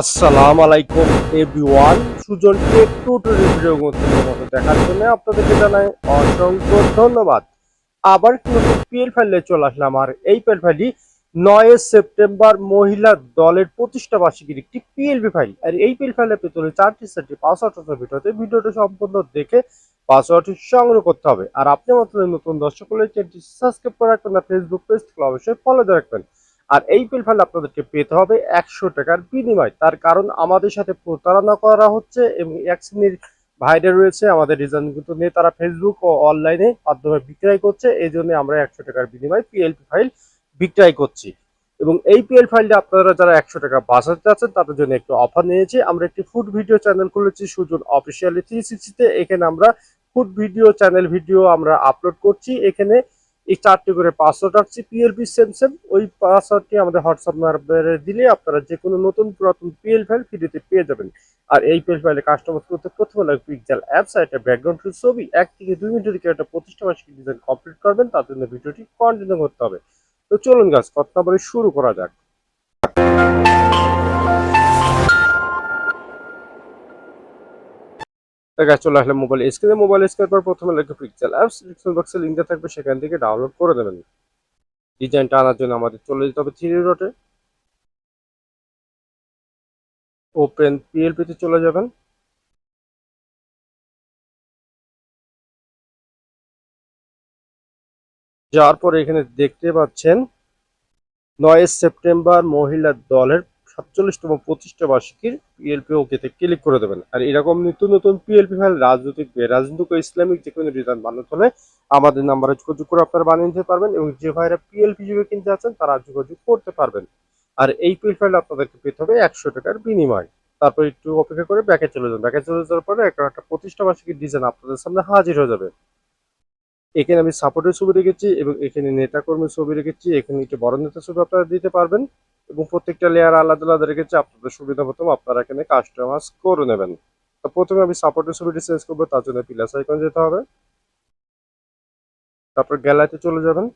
আসসালামু আলাইকুম everyone Sujon tech tutorial video মতো দেখার জন্য আপনাদেরকে জানাই অসংখ্য ধন্যবাদ। আবার নতুন পিএল ফাইলে চলে আসলাম, আর এই পিএল ফাইলটি নয় সেপ্টেম্বর মহিলা দলের প্রতিষ্ঠা বার্ষিকীর একটি পিএলবি ফাইল আর এই পিএল ফাইলে পেতে চারটি সেটটি পাসওয়ার্ড ভিডিওতে ভিডিওটি সম্পূর্ণ দেখে পাসওয়ার্ডটি সংগ্রহ করতে হবে। আর আপনি মাত্র নতুন দর্শক হলে চ্যানেলটি সাবস্ক্রাইব করে রাখবেন, আর ফেসবুক পেজ অবশ্যই ফলো দিয়ে রাখবেন। আর এই পিল ফাইল আপনাদেরকে পেতে হবে একশো টাকার বিনিময়। তার কারণ আমাদের সাথে প্রতারণা করা হচ্ছে এবং এক শ্রেণির ভাইরা রয়েছে, আমাদের ডিজাইনগুলো নিয়ে তারা ফেসবুক ও অনলাইনে মাধ্যমে বিক্রয় করছে। এই জন্য আমরা একশো টাকার বিনিময়ে পিএলপি ফাইল বিক্রয় করছি। এবং এই পিএল ফাইলটা আপনারা যারা একশো টাকা বাঁচাতে চাচ্ছেন, তাদের জন্য একটু অফার নিয়েছি। আমরা একটি ফুড ভিডিও চ্যানেল খুলেছি, সুজন অফিসিয়ালি থ্রি সিক্সটিতে এখানে আমরা ফুড ভিডিও চ্যানেল ভিডিও আমরা আপলোড করছি। এখানে এই চারটি করে পাসওয়ার্ড আসছে পিএলপি সেম সেম ওই পাসওয়ার্ডটি আমাদের হোয়াটসঅ্যাপ নাম্বারে দিলে আপনারা যে কোনো নতুন পুরাতন পিএল ফাইল ফ্রিতে পেয়ে যাবেন। আর এই পিএল ফাইলে কাস্টমার করতে প্রথমে লাগবে পিক্সেল অ্যাপস একটা ব্যাকগ্রাউন্ড ছবি। এক থেকে দুই মিনিটের দিকে একটা প্রতিষ্ঠা মাসিক ডিজাইন কমপ্লিট করবেন, তার জন্য ভিডিওটি কন্টিনিউ করতে হবে। তো চলুন গাছ কথা বলে শুরু করা যাক। দেখা চলে আসলে মোবাইল স্ক্রিনে মোবাইল স্ক্রিনের পর প্রথমে লিখে পিক্সেল অ্যাপস ডিসক্রিপশন বক্সে লিঙ্ক দেওয়া থাকবে, সেখান থেকে ডাউনলোড করে দেবেন। ডিজাইনটা আনার জন্য আমাদের চলে যেতে হবে থ্রি ডটে ওপেন পিএলপিতে চলে যাবেন। যাওয়ার পর এখানে দেখতে পাচ্ছেন, নয় সেপ্টেম্বর মহিলা দলের সাতচল্লিশতম প্রতিষ্ঠা বার্ষিকীর পিএলপি ওকেতে ক্লিক করে দেবেন। আর এরকম নিত্য নতুন পিএলপি ফাইল রাজনৈতিক রাজনৈতিক ও ইসলামিক যে কোনো ডিজাইন বানাতে হলে আমাদের নাম্বারে যোগাযোগ করে আপনারা বানিয়ে নিতে পারবেন এবং যে ভাইরা পিএলপি যুগে কিনতে আছেন তারা যোগাযোগ করতে পারবেন। আর এই পিএল ফাইল আপনাদেরকে পেতে হবে একশো টাকার বিনিময়। তারপর একটু অপেক্ষা করে ব্যাকে চলে যাবেন ব্যাকে চলে যাওয়ার পরে একটা একটা প্রতিষ্ঠা বার্ষিকীর ডিজাইন আপনাদের সামনে হাজির হয়ে যাবে। এখানে আমি সাপোর্টের ছবি রেখেছি এবং এখানে নেতা কর্মীর ছবি রেখেছি। এখানে একটু বড় নেতা ছবি আপনারা দিতে পারবেন। এবং প্রত্যেকটা লেয়ার আলাদা আলাদা রেখেছি আপনাদের সুবিধা মতো আপনারা এখানে কাস্টমাইজ করে নেবেন। তো প্রথমে আমি সাপোর্টের ছবিটি চেঞ্জ করব, তার জন্য প্লাস আইকন যেতে হবে। তারপর গ্যালারিতে চলে যাবেন।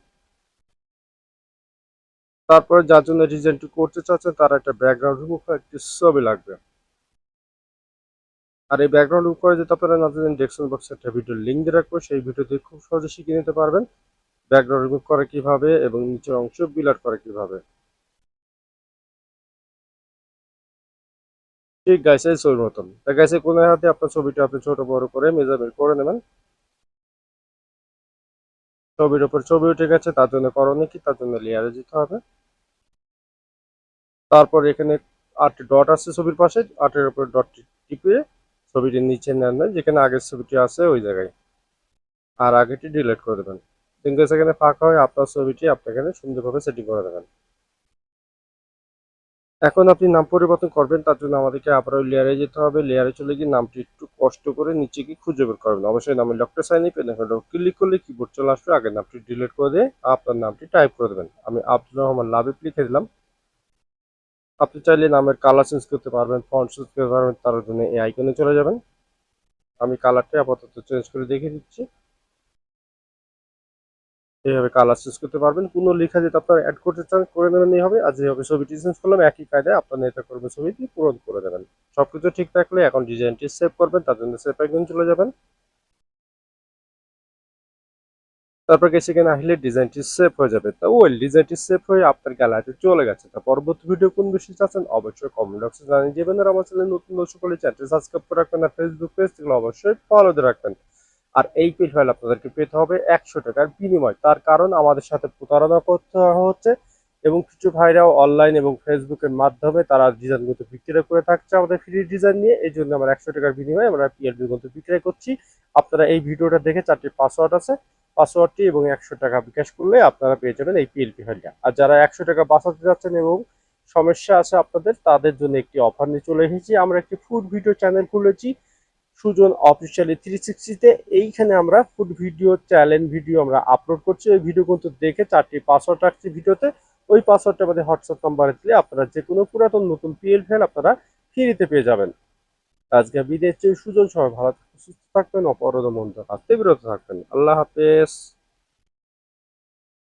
তারপরে যার জন্য ডিজাইনটি করতে চাচ্ছেন, তার একটা ব্যাকগ্রাউন্ড রিমুভ একটি ছবি লাগবে। আর এই ব্যাকগ্রাউন্ড রিমুভ করে যেতে আপনারা না জানেন ডেসক্রিপশন বক্সে একটা ভিডিও লিঙ্ক দিয়ে রাখব, সেই ভিডিওতে খুব সহজে শিখে নিতে পারবেন। ব্যাকগ্রাউন্ড রিমুভ করে কীভাবে এবং নিচের অংশ বিলার করে কীভাবে। ঠিক গাইছে ছবির মতন। তা গাইছে কোনো হাতে আপনার ছবিটা আপনি ছোট, বড় করে মেজারমেন্ট করে নেবেন। ছবির উপর ছবি উঠে গেছে, তার জন্য করণীয় কি? তার জন্য লেয়ারে যেতে হবে। তারপর এখানে আটটি ডট আছে ছবির পাশে, আটের উপর ডটটি টিপে ছবিটির নিচে নেন যেখানে আগের ছবিটি আছে ওই জায়গায়। আর আগেটি ডিলিট করে দেবেন। তিন সেকেন্ডে ফাঁকা হয় আপনার ছবিটি আপনি এখানে সুন্দরভাবে সেটিং করে দেবেন। এখন আপনি নাম পরিবর্তন করবেন, তার জন্য আমাদেরকে আবার ওই লেয়ারে যেতে হবে। লেয়ারে চলে গিয়ে নামটি একটু কষ্ট করে নিচে গিয়ে খুঁজে বের করবেন। অবশ্যই নামের লকটা সাইন পেন ক্লিক করলে কিবোর্ড চলে আসবে। আগে নামটি ডিলিট করে দিয়ে আপনার নামটি টাইপ করে দেবেন। আমি আব্দুল রহমান লাভিব লিখে দিলাম। আপনি চাইলে নামের কালার চেঞ্জ করতে পারবেন ফন্ট চেঞ্জ করতে পারবেন, তার জন্য এই আইকনে চলে যাবেন। আমি কালারটা আপাতত চেঞ্জ করে দেখিয়ে দিচ্ছি। এইভাবে কালার চেঞ্জ করতে পারবেন। কোনো লেখা যেটা আপনার অ্যাড করতে চান, করে নেবেন, এই হবে। আর যেভাবে ছবিটি চেঞ্জ করলাম, একই কায়দায় আপনার নেতা করবে ছবিটি পূরণ করে দেবেন। সব কিছু ঠিক থাকলে এখন ডিজাইনটি সেভ করবেন, তার জন্য সেভ আইকন চলে যাবেন। তারপর গেছে কিনা আসলে ডিজাইনটি সেভ হয়ে যাবে। তা ওই ডিজাইনটি সেভ হয়ে আপনার গ্যালারিতে চলে গেছে। তা পরবর্তী ভিডিও কোন বিষয়ে চাচ্ছেন, অবশ্যই কমেন্ট বক্সে জানিয়ে দেবেন। আর আমার চ্যানেল নতুন দর্শক হলে চ্যানেলটি সাবস্ক্রাইব করে রাখবেন। আর ফেসবুক পেজ অবশ্যই ফলো দিয়ে রাখবেন। আর এই পেজ ফাইল আপনাদেরকে পেতে হবে একশো টাকার বিনিময়। তার কারণ আমাদের সাথে প্রতারণা করতে হচ্ছে এবং কিছু ভাইরাও অনলাইন এবং ফেসবুকের মাধ্যমে তারা ডিজাইনগুলো বিক্রি করে থাকছে আমাদের ফ্রি ডিজাইন নিয়ে। এই জন্য আমরা একশো টাকার বিনিময়ে আমরা পিএলবি গুলো বিক্রয় করছি। আপনারা এই ভিডিওটা দেখে চারটি পাসওয়ার্ড আছে। পাসওয়ার্ডটি এবং একশো টাকা বিকাশ করলে আপনারা পেয়ে যাবেন এই পিএলপি ফাইলটা আর যারা একশো টাকা বাঁচাতে যাচ্ছেন এবং সমস্যা আছে আপনাদের, তাদের জন্য একটি অফার নিয়ে চলে এসেছি। আমরা একটি ফুড ভিডিও চ্যানেল খুলেছি। সুজন অফিসিয়ালি থ্রি সিক্সটিতে এইখানে আমরা ফুড ভিডিও চ্যালেঞ্জ ভিডিও আমরা আপলোড করছি। ওই ভিডিও কিন্তু দেখে চারটি পাসওয়ার্ড রাখছি ভিডিওতে ওই পাসওয়ার্ডটা আমাদের হোয়াটসঅ্যাপ নাম্বারে দিলে আপনারা যে কোনো পুরাতন নতুন পিএল ফেল আপনারা ফ্রিতে পেয়ে যাবেন। আজকে বিদেশ সুজন সবাই ভালো সুস্থ থাকবেন, অপরাধ মন্দ আসতে বিরত থাকবেন। আল্লাহ হাফেজ।